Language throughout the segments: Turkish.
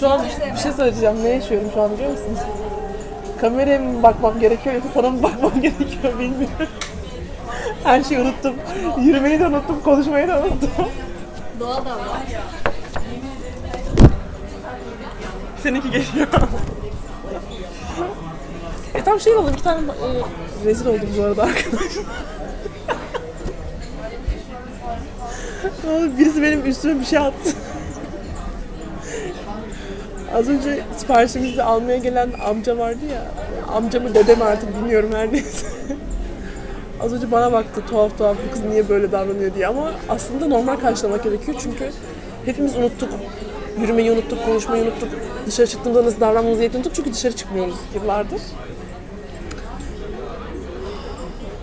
Şu an bir şey söyleyeceğim. Ne yaşıyorum şu an biliyor musunuz? Kameraya mı bakmam gerekiyor yoksa sana mı bakmam gerekiyor bilmiyorum. Her şeyi unuttum. Yürümeyi de unuttum, konuşmayı da unuttum. Doğal davran. Seninki geliyor. e tam şey oldu, bir tane e, rezil oldum bu arada arkadaşlar. Birisi benim üstüme bir şey attı. Az önce siparişimizi almaya gelen amca vardı ya. Amca mı dede mi artık bilmiyorum her neyse. Az önce bana baktı tuhaf tuhaf bu kız niye böyle davranıyor diye ama aslında normal karşılamak gerekiyor çünkü hepimiz unuttuk. Yürümeyi unuttuk, konuşmayı unuttuk. Dışarı çıktığımızda nasıl davranmamızı unuttuk çünkü dışarı çıkmıyoruz yıllardır.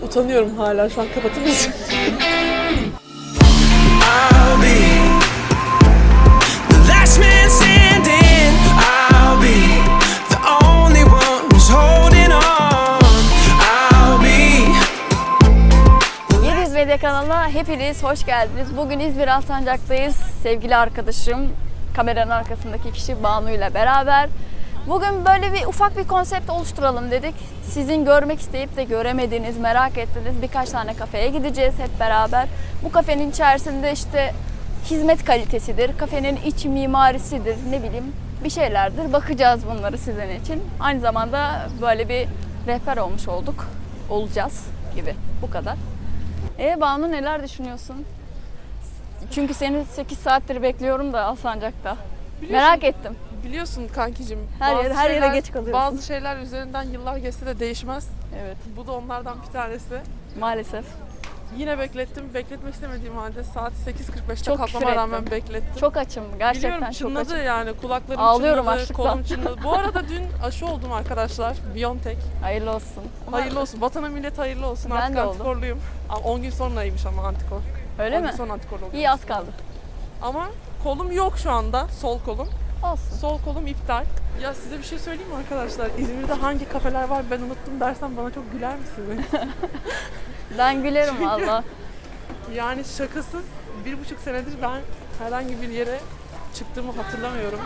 Utanıyorum hala şu an kapatır hepiniz hoş geldiniz. Bugün İzmir Alsancak'tayız. Sevgili arkadaşım, kameranın arkasındaki kişi Banu ile beraber. Bugün böyle bir ufak bir konsept oluşturalım dedik. Sizin görmek isteyip de göremediğiniz, merak ettiğiniz birkaç tane kafeye gideceğiz hep beraber. Bu kafenin içerisinde işte hizmet kalitesidir, kafenin iç mimarisidir, ne bileyim bir şeylerdir. Bakacağız bunları sizin için. Aynı zamanda böyle bir rehber olmuş olduk. Olacağız gibi. Bu kadar. E Banu neler düşünüyorsun? Çünkü seni 8 saattir bekliyorum da Alsancak'ta. Merak ettim. Biliyorsun kankicim. Her yere- her yere şeyler- geç kalıyorsun. Bazı şeyler üzerinden yıllar geçse de değişmez. Evet, Bu da onlardan bir tanesi. maalesef. Yine beklettim. Bekletmek istemediğim halde saat 8.45'te Çok kalkmama rağmen ettim. beklettim. Çok açım. Gerçekten Biliyorum çok çınladı açım. yani kulaklarım Ağlıyorum çınladı, açlıktan. kolum çınladı. Bu arada dün aşı oldum arkadaşlar. Biontech. Hayırlı olsun. Hayırlı olsun. Vatana millet hayırlı olsun. Ben Artık de oldum. antikorluyum. Ama 10 gün sonraymış ama antikor. Öyle 10 mi? gün sonra antikor oluyor. İyi az kaldı. Ama kolum yok şu anda. Sol kolum. Olsun. Sol kolum iptal. Ya size bir şey söyleyeyim mi arkadaşlar? İzmir'de hangi kafeler var ben unuttum dersen bana çok güler misiniz? Ben gülerim valla. yani şakasız bir buçuk senedir ben herhangi bir yere çıktığımı hatırlamıyorum.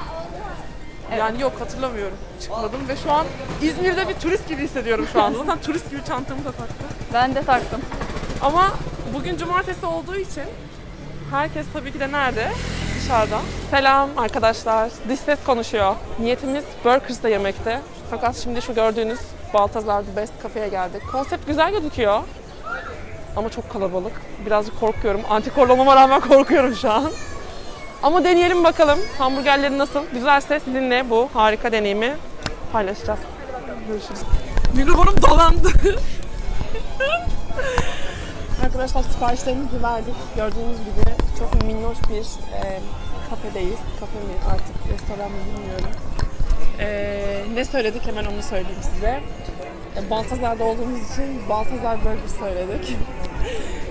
Yani yok hatırlamıyorum. Çıkmadım ve şu an İzmir'de bir turist gibi hissediyorum şu anda. Zaten turist gibi çantamı da taktım. Ben de taktım. Ama bugün cumartesi olduğu için herkes tabii ki de nerede? Dışarıda. Selam arkadaşlar. Dış ses konuşuyor. Niyetimiz Burkers'da yemekte. Fakat şimdi şu gördüğünüz Baltazar The Best kafeye geldik. Konsept güzel gözüküyor. Ama çok kalabalık. Birazcık korkuyorum. Antikorlu olmama rağmen korkuyorum şu an. Ama deneyelim bakalım. Hamburgerleri nasıl? Güzelse sizinle bu harika deneyimi paylaşacağız. Görüşürüz. Mikrofonum dolandı. Arkadaşlar siparişlerimizi verdik. Gördüğünüz gibi çok minnoş bir e, kafedeyiz. Kafe mi artık restoran mı bilmiyorum. E, ne söyledik hemen onu söyleyeyim size. E, Baltazar'da olduğumuz için Baltazar Burger söyledik.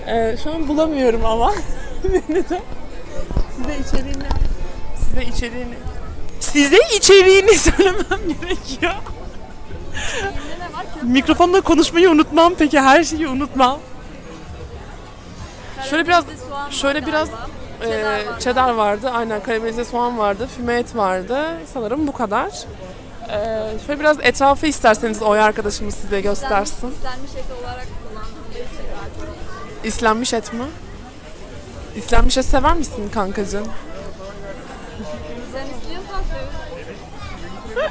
E, şu an bulamıyorum ama. Neden? Size içeriğini size içeriğini size içeriğini söylemem gerekiyor. Mikrofonla konuşmayı unutmam peki her şeyi unutmam. Şöyle biraz şöyle biraz e, cheddar vardı. Aynen karamelize soğan vardı. Füme et vardı. Sanırım bu kadar. E, şöyle biraz etrafı isterseniz Oya arkadaşımız size göstersin. İslenmiş et olarak İslenmiş et mi? İslenmiş et sever misin kankacığım? Sen istiyorsan söyle.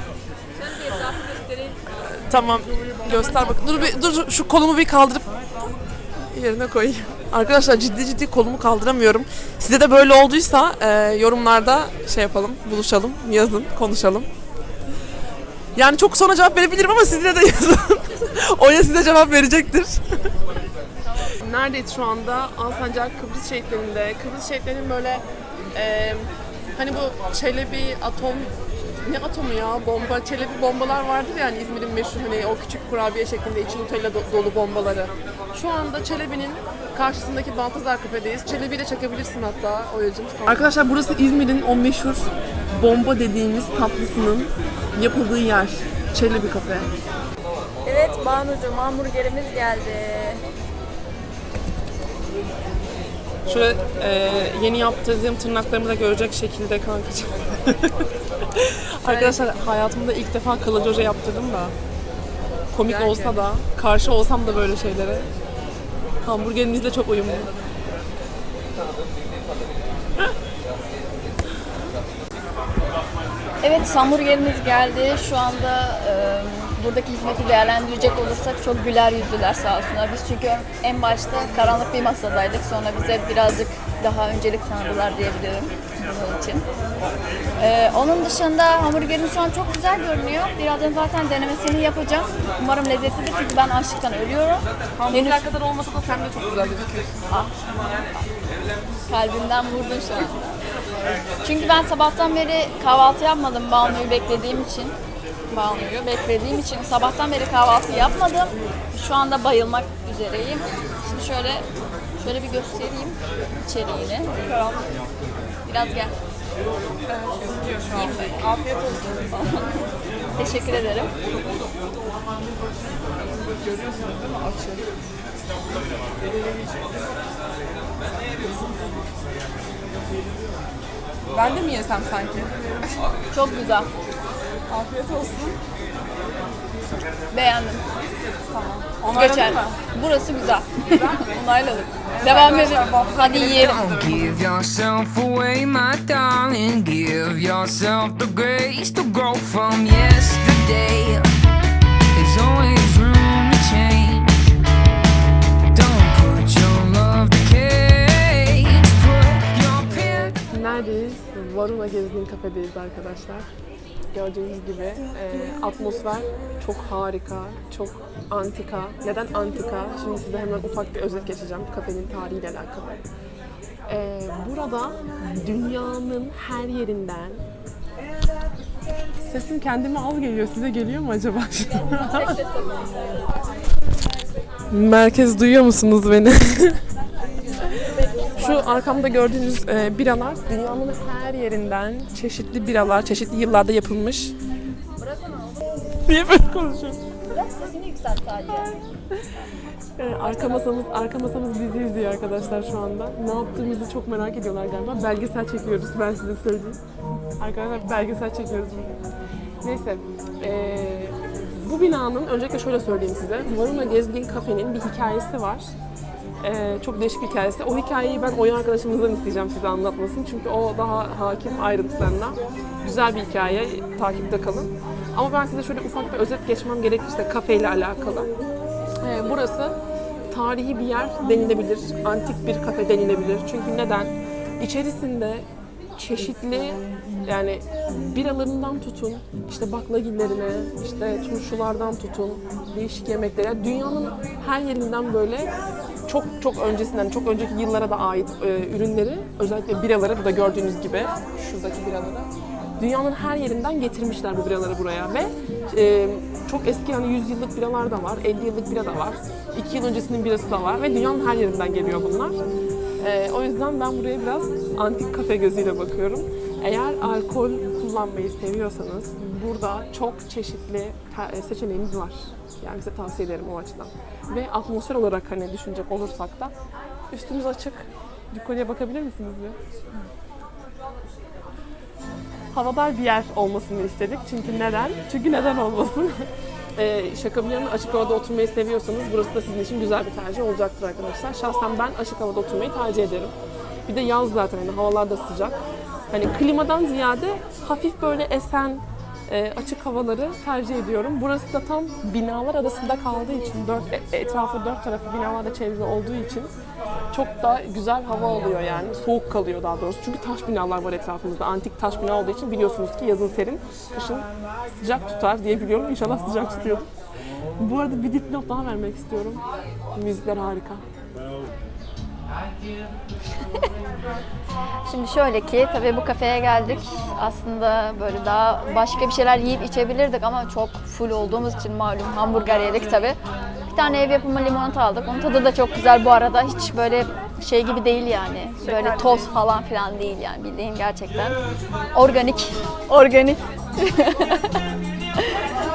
Şöyle bir etrafı göstereyim. Tamam. Göster bak. Dur bir dur şu kolumu bir kaldırıp yerine koyayım. Arkadaşlar ciddi ciddi kolumu kaldıramıyorum. Size de böyle olduysa e, yorumlarda şey yapalım, buluşalım, yazın, konuşalım. Yani çok sonra cevap verebilirim ama sizinle de yazın. Oya size cevap verecektir. Neredeyiz şu anda? Alsancak Kıbrıs şehitlerinde. Kıbrıs şehitlerinin böyle e, hani bu Çelebi atom ne atomu ya bomba Çelebi bombalar vardır yani İzmir'in meşhur hani o küçük kurabiye şeklinde içi Nutella do- dolu bombaları. Şu anda Çelebi'nin karşısındaki Baltazar kafedeyiz. Çelebi'yi de çekebilirsin hatta Oya'cığım. Arkadaşlar burası İzmir'in o meşhur bomba dediğimiz tatlısının yapıldığı yer. Çelebi kafe. Evet Banucuğum hamburgerimiz geldi. Şöyle e, yeni yaptırdığım tırnaklarımı da görecek şekilde kankacığım. Arkadaşlar hayatımda ilk defa kalıcı oje yaptırdım da. Komik olsa da, karşı olsam da böyle şeylere. Hamburgerinizle çok uyumlu. Evet hamburgerimiz geldi. Şu anda e, buradaki hizmeti değerlendirecek olursak çok güler yüzlüler sağ olsunlar. Biz çünkü en başta karanlık bir masadaydık. Sonra bize birazcık daha öncelik tanıdılar diyebilirim bunun için. E, onun dışında hamburgerim şu an çok güzel görünüyor. Birazdan zaten denemesini yapacağım. Umarım lezzetlidir çünkü ben açlıktan ölüyorum. Hamburger kadar olmasa da sen de çok güzel gözüküyorsun. Kalbimden vurdun şu an. Çünkü ben sabahtan beri kahvaltı yapmadım Banu'yu beklediğim için. Banu'yu beklediğim için sabahtan beri kahvaltı yapmadım. Şu anda bayılmak üzereyim. Şimdi şöyle şöyle bir göstereyim içeriğini. Biraz gel. Mi? Afiyet olsun. Teşekkür ederim. Görüyorsunuz değil mi? Açı. Ben de mi yesem sanki? Çok güzel. Afiyet olsun. Beğendim. Onayladın Geçer. mı? Burası güzel. Onayladık. Devam edelim. Hadi yiyelim. Give yourself away, my darling. Give yourself the grace to grow from yesterday. There's always room to change. Don't put your love to cage. Put your pen. Neredeyiz? Varuna Gezdiğin kafedeyiz arkadaşlar. Gördüğünüz gibi e, atmosfer çok harika, çok antika. Neden antika? Şimdi size hemen ufak bir özet geçeceğim kafenin tarihiyle alakalı. E, burada dünyanın her yerinden Sesim kendime az geliyor. Size geliyor mu acaba? Merkez duyuyor musunuz beni? Şu arkamda gördüğünüz e, biralar dünyanın her yerinden çeşitli biralar, çeşitli yıllarda yapılmış. Niye böyle konuşuyorum? Biraz sesini yükselt sadece. E, arka masamız, arka masamız bizi izliyor arkadaşlar şu anda. Ne yaptığımızı çok merak ediyorlar galiba. Belgesel çekiyoruz ben size söyleyeyim. Arkadaşlar belgesel çekiyoruz. Neyse. e, bu binanın öncelikle şöyle söyleyeyim size. Varuna Gezgin Kafe'nin bir hikayesi var. Ee, çok değişik bir hikayesi. O hikayeyi ben Oya arkadaşımızdan isteyeceğim size anlatmasını. Çünkü o daha hakim ayrıntılarına. Güzel bir hikaye. Takipte kalın. Ama ben size şöyle ufak bir özet geçmem gerekirse kafeyle alakalı. Ee, burası tarihi bir yer denilebilir. Antik bir kafe denilebilir. Çünkü neden? İçerisinde çeşitli yani biralarından tutun, işte baklagillerine, işte turşulardan tutun, değişik yemeklere, dünyanın her yerinden böyle çok çok öncesinden, çok önceki yıllara da ait e, ürünleri, özellikle biraları, burada gördüğünüz gibi şuradaki biraları, dünyanın her yerinden getirmişler bu biraları buraya ve e, çok eski yani 100 yıllık biralar da var, 50 yıllık bira da var, 2 yıl öncesinin birası da var ve dünyanın her yerinden geliyor bunlar. Ee, o yüzden ben buraya biraz antik kafe gözüyle bakıyorum. Eğer alkol kullanmayı seviyorsanız burada çok çeşitli te- seçeneğimiz var. Yani size tavsiye ederim o açıdan. Ve atmosfer olarak hani düşünecek olursak da üstümüz açık. Yukarıya bakabilir misiniz bir? havadar bir yer olmasını istedik. Çünkü neden? Çünkü neden olmasın? Ee, şaka bir yana açık havada oturmayı seviyorsanız burası da sizin için güzel bir tercih olacaktır arkadaşlar. Şahsen ben açık havada oturmayı tercih ederim. Bir de yaz zaten hani havalar da sıcak. Hani klimadan ziyade hafif böyle esen e, açık havaları tercih ediyorum. Burası da tam binalar arasında kaldığı için, dört, e- etrafı dört tarafı binalarla çevrili olduğu için çok da güzel hava oluyor yani. Soğuk kalıyor daha doğrusu. Çünkü taş binalar var etrafımızda. Antik taş bina olduğu için biliyorsunuz ki yazın serin, kışın sıcak tutar diye biliyorum. İnşallah sıcak tutuyor. Bu arada bir dipnot daha vermek istiyorum. Müzikler harika. Şimdi şöyle ki tabii bu kafeye geldik. Aslında böyle daha başka bir şeyler yiyip içebilirdik ama çok full olduğumuz için malum hamburger yedik tabii. Bir tane ev yapımı limonata aldık. Onun tadı da çok güzel bu arada. Hiç böyle şey gibi değil yani. Böyle toz falan filan değil yani bildiğin gerçekten. Organik. Organik.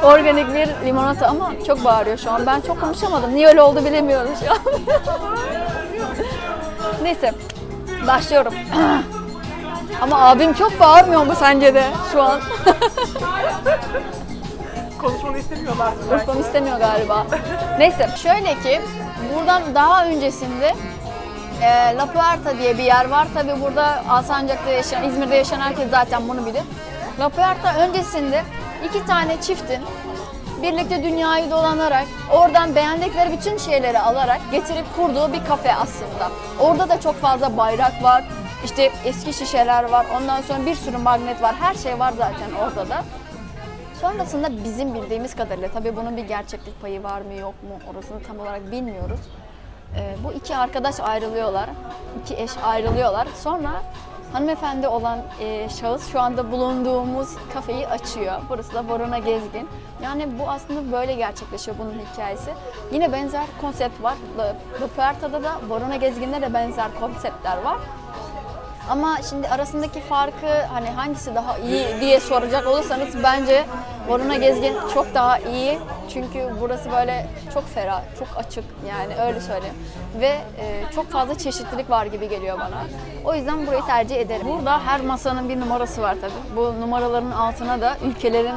Organik bir limonata ama çok bağırıyor şu an. Ben çok konuşamadım. Niye öyle oldu bilemiyorum şu an. Neyse. Başlıyorum. Ama abim çok bağırmıyor mu sence de şu an? Konuşmanı istemiyorlar. Konuşmamı istemiyor galiba. Neyse şöyle ki buradan daha öncesinde e, La Puerta diye bir yer var. Tabi burada Alsancak'ta yaşayan, İzmir'de yaşayan herkes zaten bunu bilir. La Puerta öncesinde iki tane çiftin birlikte dünyayı dolanarak oradan beğendikleri bütün şeyleri alarak getirip kurduğu bir kafe aslında. Orada da çok fazla bayrak var. işte eski şişeler var. Ondan sonra bir sürü magnet var. Her şey var zaten orada da. Sonrasında bizim bildiğimiz kadarıyla tabii bunun bir gerçeklik payı var mı yok mu orasını tam olarak bilmiyoruz. Ee, bu iki arkadaş ayrılıyorlar. iki eş ayrılıyorlar. Sonra hanımefendi olan e, şahıs şu anda bulunduğumuz kafeyi açıyor. Burası da Borona Gezgin. Yani bu aslında böyle gerçekleşiyor bunun hikayesi. Yine benzer konsept var. La Puerta'da da Borona Gezgin'de de benzer konseptler var. Ama şimdi arasındaki farkı hani hangisi daha iyi diye soracak olursanız bence Boruna Gezgin çok daha iyi. Çünkü burası böyle çok ferah, çok açık yani öyle söyleyeyim. Ve e, çok fazla çeşitlilik var gibi geliyor bana. O yüzden burayı tercih ederim. Burada her masanın bir numarası var tabii. Bu numaraların altına da ülkelerin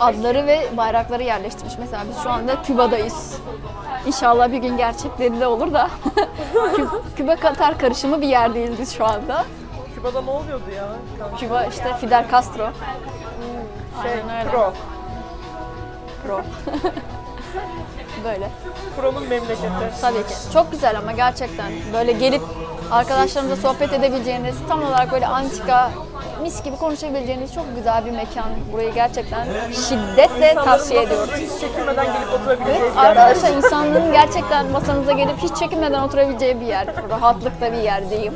adları ve bayrakları yerleştirmiş. Mesela biz şu anda Küba'dayız. İnşallah bir gün gerçeklerinde olur da Kü- Küba Katar karışımı bir yerdeyiz biz şu anda. Küba'da ne oluyordu ya? Küba işte Fidel Castro. Şey, Aynen öyle. Pro. Pro. Böyle. Pro'nun memleketi. Tabii ki. Çok güzel ama gerçekten. Böyle gelip arkadaşlarınızla sohbet edebileceğiniz, tam olarak böyle antika, mis gibi konuşabileceğiniz çok güzel bir mekan. Burayı gerçekten şiddetle tavsiye ediyorum. Hiç çekinmeden gelip oturabileceği Evet, arkadaşlar insanların gerçekten masanıza gelip hiç çekinmeden oturabileceği bir yer. Rahatlıkta bir yer diyeyim.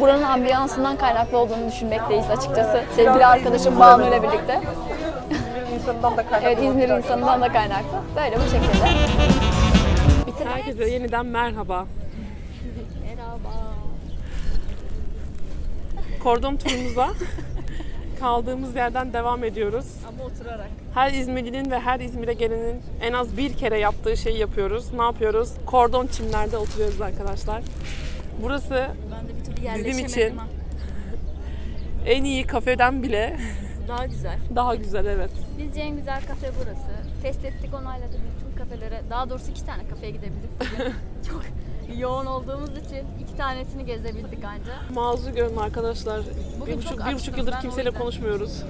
Buranın ambiyansından kaynaklı olduğunu düşünmekteyiz açıkçası. Sevgili arkadaşım Banu ile birlikte. İzmir'in insanından da kaynaklı. Evet İzmir insanından da kaynaklı. Böyle bu şekilde. Bitir. Herkese yeniden merhaba. Merhaba. Kordon turumuza kaldığımız yerden devam ediyoruz. Ama oturarak. Her İzmirlinin ve her İzmir'e gelenin en az bir kere yaptığı şeyi yapıyoruz. Ne yapıyoruz? Kordon çimlerde oturuyoruz arkadaşlar. Burası Bizim için. ha. en iyi kafeden bile Daha güzel. daha güzel evet. Bizce en güzel kafe burası. Test ettik onayladık bütün kafelere. Daha doğrusu iki tane kafeye gidebildik. Çok yoğun olduğumuz için iki tanesini gezebildik anca. Mazur görün arkadaşlar. Bugün bir buçuk, bir buçuk yıldır kimseyle konuşmuyoruz.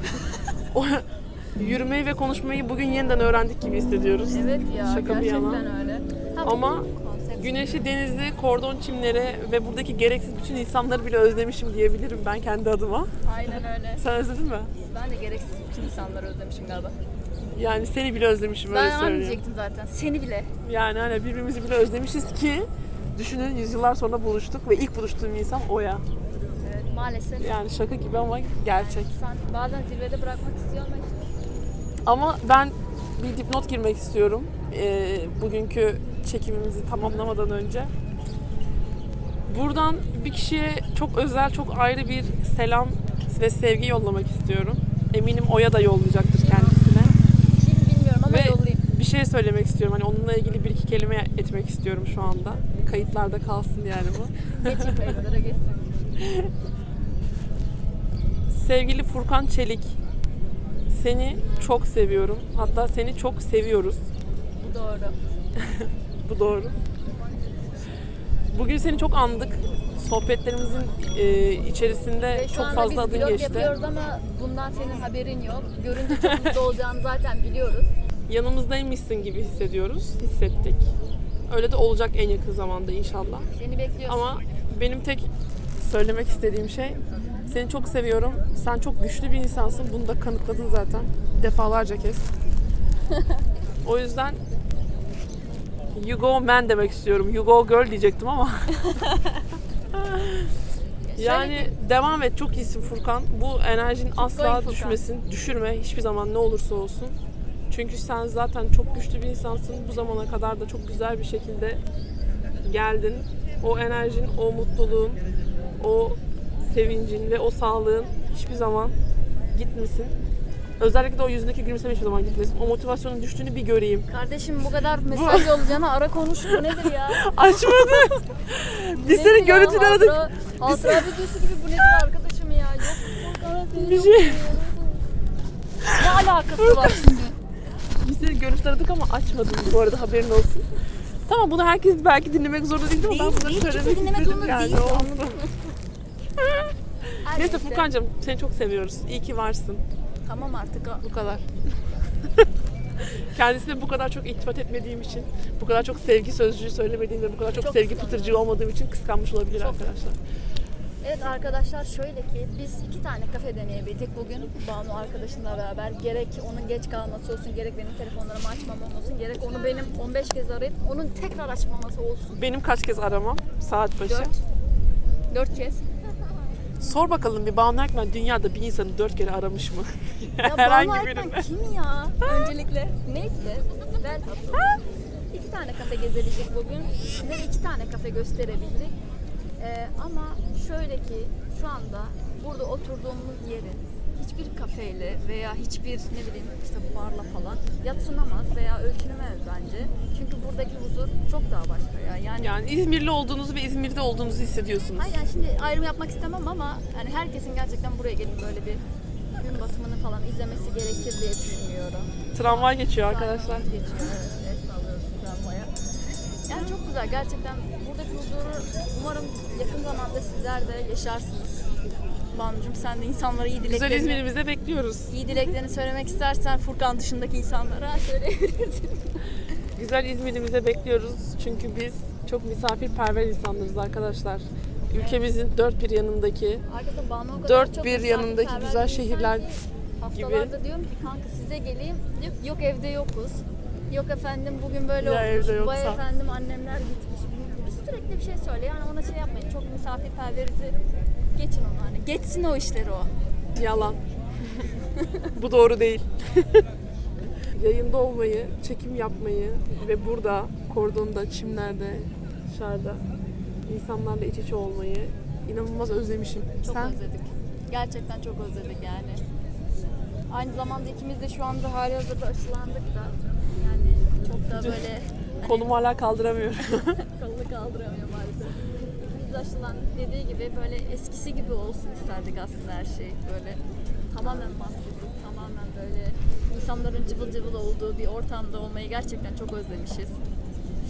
Yürümeyi ve konuşmayı bugün yeniden öğrendik gibi hissediyoruz. Evet ya Şaka bir yana. gerçekten öyle. Ha, Ama. Güneşi, denizi, kordon çimleri ve buradaki gereksiz bütün insanları bile özlemişim diyebilirim ben kendi adıma. Aynen öyle. Sen özledin mi? Ben de gereksiz bütün insanları özlemişim galiba. Yani seni bile özlemişim öyle Ben söyleyeyim. diyecektim zaten. Seni bile. Yani hani birbirimizi bile özlemişiz ki düşünün yüzyıllar sonra buluştuk ve ilk buluştuğum insan o ya. Evet maalesef. Yani şaka gibi ama gerçek. İnsan bazen zirvede bırakmak istiyor ama işte. Ama ben bir dipnot girmek istiyorum. Ee, bugünkü çekimimizi tamamlamadan önce. Buradan bir kişiye çok özel, çok ayrı bir selam ve sevgi yollamak istiyorum. Eminim Oya da yollayacaktır kendisine. Kim bilmiyorum ama Ve yollayayım. bir şey söylemek istiyorum. Hani onunla ilgili bir iki kelime etmek istiyorum şu anda. Kayıtlarda kalsın yani bu. Geçin kayıtlara geçsin. Sevgili Furkan Çelik, seni çok seviyorum. Hatta seni çok seviyoruz. Bu doğru. Bu doğru. Bugün seni çok andık. Sohbetlerimizin e, içerisinde Ve şu çok anda fazla biz adın vlog geçti. yapıyoruz ama bundan senin haberin yok. Görünce çok mutlu olacağını zaten biliyoruz. Yanımızdaymışsın gibi hissediyoruz, hissettik. Öyle de olacak en yakın zamanda inşallah. Seni bekliyoruz. Ama benim tek söylemek istediğim şey seni çok seviyorum. Sen çok güçlü bir insansın. Bunu da kanıtladın zaten defalarca kez. o yüzden you go man demek istiyorum. You go girl diyecektim ama. yani devam et. Çok iyisin Furkan. Bu enerjin going asla Furkan. düşmesin. Düşürme hiçbir zaman ne olursa olsun. Çünkü sen zaten çok güçlü bir insansın. Bu zamana kadar da çok güzel bir şekilde geldin. O enerjin, o mutluluğun, o sevincin ve o sağlığın hiçbir zaman gitmesin. Özellikle de o yüzündeki gülümseme hiçbir zaman gitmesin. O motivasyonun düştüğünü bir göreyim. Kardeşim bu kadar mesaj yollayacağına ara konuş. Bu nedir ya? Açmadı. Biz senin görüntüleri aradık. Hatıra, videosu gibi bu nedir arkadaşım ya? Yok. Seni Bir şey-. Ne alakası var şimdi? Biz senin görüntüleri aradık ama açmadın bu arada haberin olsun. Tamam bunu herkes belki dinlemek zorunda değil ama ben bunu değil. söylemek dinlemek zorunda yani. değil. neyse. Furkan'cığım seni çok seviyoruz. İyi ki varsın. Tamam artık. Bu kadar. Kendisine bu kadar çok iltifat etmediğim için, bu kadar çok sevgi sözcüğü söylemediğim ve bu kadar çok, Çok sevgi pıtırcığı olmadığım için kıskanmış olabilir arkadaşlar. Evet arkadaşlar şöyle ki biz iki tane kafe deneyebildik bugün Banu arkadaşımla beraber. Gerek onun geç kalması olsun, gerek benim telefonlarımı açmamam olsun, gerek onu benim 15 kez arayıp onun tekrar açmaması olsun. Benim kaç kez aramam saat başı. 4 4 kez. Sor bakalım bir Banu Erkmen dünyada bir insanı dört kere aramış mı? Ya Banu. Erkmen kim ya? Öncelikle. Neyse. Velhasıl. iki tane kafe gezebildik bugün. Size iki tane kafe gösterebildik. Ee, ama şöyle ki şu anda burada oturduğumuz yerin hiçbir kafeyle veya hiçbir ne bileyim işte barla falan yatsınamaz veya ölçülemez bence. Çünkü buradaki huzur çok daha başka ya. Yani, Yani İzmirli olduğunuzu ve İzmir'de olduğunuzu hissediyorsunuz. Hayır yani şimdi ayrım yapmak istemem ama yani herkesin gerçekten buraya gelip böyle bir gün batımını falan izlemesi gerekir diye düşünüyorum. Tramvay geçiyor arkadaşlar. Tramvayımız Geçiyor, evet, el tramvaya. Yani çok güzel gerçekten buradaki huzuru umarım zamanda sizler de yaşarsınız. Banucuğum sen de insanlara iyi Güzel dileklerini, İzmir'imize bekliyoruz. iyi dileklerini söylemek istersen Furkan dışındaki insanlara söyleyebilirsin. Güzel İzmir'imize bekliyoruz. Çünkü biz çok misafirperver insanlarız arkadaşlar. Ülkemizin dört bir yanındaki Arkadaşlar Banu o kadar Dört çok bir yanındaki misafirperver güzel bir insan şehirler ki Haftalarda diyorum ki kanka size geleyim. Yok, yok evde yokuz. Yok efendim bugün böyle Ya olmuş. evde Vay yoksa. efendim annemler gitmiş. Bir şey söyle. Yani ona şey yapmayın. Çok misafirperverizi geçin onu hani. Geçsin o işleri o. yalan. Bu doğru değil. Yayında olmayı, çekim yapmayı ve burada, kordonda, çimlerde, dışarıda insanlarla iç içe olmayı inanılmaz özlemişim. Çok Sen? özledik. Gerçekten çok özledik yani. Aynı zamanda ikimiz de şu anda hali hazırda aşılandık da. Yani çok da böyle hani Kolumu hala kaldıramıyorum. kolunu kaldıramıyor aşılandık dediği gibi böyle eskisi gibi olsun isterdik aslında her şey. Böyle tamamen maskesiz, tamamen böyle insanların cıvıl cıvıl olduğu bir ortamda olmayı gerçekten çok özlemişiz.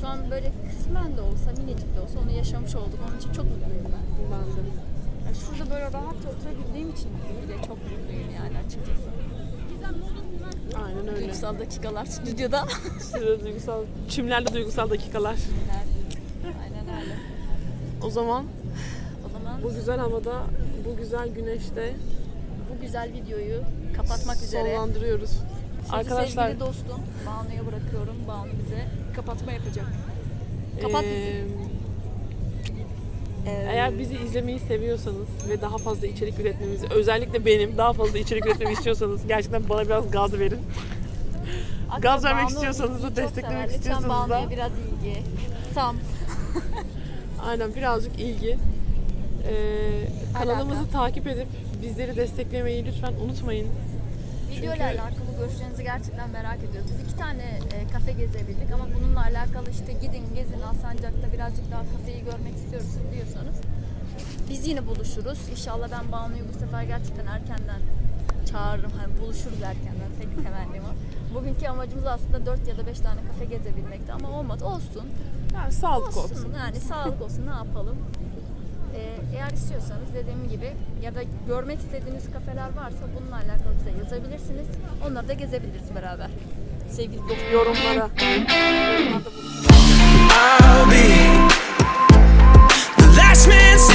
Şu an böyle kısmen de olsa, minicik de olsa onu yaşamış olduk. Onun için çok mutluyum ben. ben de. Yani şurada böyle rahatça oturabildiğim için bile çok mutluyum yani açıkçası. Aynen öyle. Duygusal dakikalar stüdyoda. Sırada duygusal, çimlerde duygusal dakikalar. O zaman O zaman bu güzel havada, bu güzel güneşte bu güzel videoyu kapatmak üzere. sonlandırıyoruz. Sözü Arkadaşlar sevgili dostum Banu'ya bırakıyorum. Banu bize kapatma yapacak. Kapat eee, Ee, eğer bizi izlemeyi seviyorsanız ve daha fazla içerik üretmemizi, özellikle benim daha fazla içerik üretmemi istiyorsanız gerçekten bana biraz gaz verin. Gaz vermek Banu istiyorsanız da, ilgiyi çok desteklemek sever. Lütfen istiyorsanız Banu'ya da- biraz ilgi. Tam. Aynen birazcık ilgi. Eee, kanalımızı takip edip bizleri desteklemeyi lütfen unutmayın. Video ile Çünkü- alakalı görüşlerinizi gerçekten merak ediyoruz. Biz iki tane e, kafe gezebildik ama bununla alakalı işte gidin gezin Alsancak'ta birazcık daha kafeyi görmek istiyoruz diyorsanız biz yine buluşuruz. İnşallah ben Banu'yu bu sefer gerçekten erkenden çağırırım. Hani buluşuruz erkenden. Tek temennim o. Bugünkü amacımız aslında 4 ya da 5 tane kafe gezebilmekti ama olmadı. Olsun. Yani sağlık olsun. olsun. Yani sağlık olsun ne yapalım. Ee, eğer istiyorsanız dediğim gibi ya da görmek istediğiniz kafeler varsa bununla alakalı bize yazabilirsiniz. Onları da gezebiliriz beraber. Sevgili dostum yorumlara. I'll be the last man